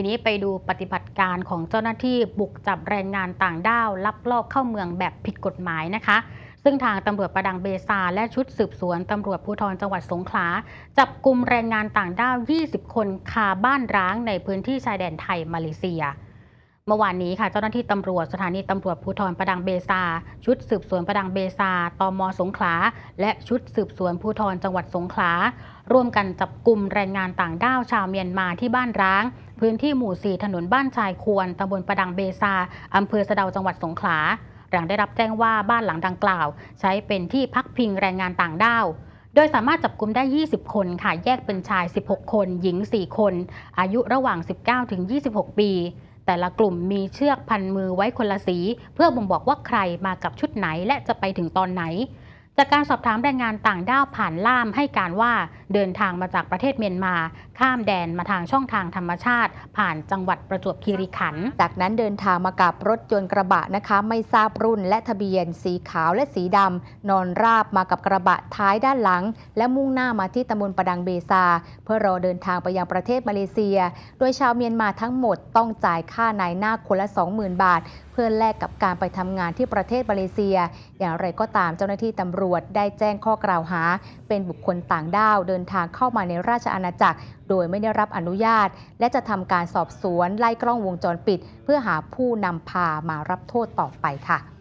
ทีนี้ไปดูปฏิบัติการของเจ้าหน้าที่บุกจับแรงงานต่างด้าวลักลอบเข้าเมืองแบบผิดกฎหมายนะคะ ซึ่งทางตำรวจประดังเบซา และชุดสืบสวนตำรวจภูธรจังหวัดสงขลา จับกลุ่มแรงงานต่างด้าว 20 คนคาบ้านร้างในพื้นที่ชายแดนไทยมาเลเซีย เมื่อวานนี้ค่ะเจ้าหน้าที่ตำรวจสถานีตำรวจภูธรประดังเบซา ชุดสืบสวนประดังเบซาตมสงขลา และชุดสืบสวนภูธรจังหวัดสงขลา ร่วมกันจับกลุ่มแรงงานต่างด้าวชาวเมียนมาที่บ้านร้าง พื้นที่หมู่ 4 ถนนบ้านชายควรตำบลประดังเบซาอำเภอสะเดาจังหวัดสงขลา หลังได้รับแจ้งว่าบ้านหลังดังกล่าว ใช้เป็นที่พักพิงแรงงานต่างด้าวโดยสามารถจับกลุ่มได้ 20 คนค่ะ แยกเป็นชาย 16 คน หญิง 4 คน อายุระหว่าง 19 ถึง 26 ปี แต่ละกลุ่มมีเชือกพันมือไว้คนละสี เพื่อบ่งบอกว่าใครมากับชุดไหนและจะไปถึงตอนไหน จากการสอบถามแรงงานต่างด้าวผ่านล่ามให้การว่าเดินทางมาจากประเทศเมียนมา ข้ามแดนมาทางช่องทางธรรมชาติ ผ่านจังหวัดประจวบคีรีขันธ์จากนั้นเดินทางมากับรถยนต์กระบะนะคะ ไม่ทราบรุ่นและทะเบียน สีขาวและสีดำนอนราบมากับกระบะท้ายด้านหลัง และมุ่งหน้ามาที่ตำบลประดังเบซา เพื่อรอเดินทางไปยังประเทศมาเลเซีย โดยชาวเมียนมาทั้งหมดต้องจ่ายค่านายหน้าคนละ 20,000 บาท เพื่อแลกกับการไปทำงานที่ประเทศมาเลเซีย อย่างไรก็ตามเจ้าหน้าที่ตำรวจวจได้แจ้งข้อกล่าวหา เป็นบุคคลต่างด้าวเดินทางเข้ามาในราชอาณาจักร โดยไม่ได้รับอนุญาต และจะทำการสอบสวนไล่กล้องวงจรปิด เพื่อหาผู้นำพามารับโทษต่อไปค่ะ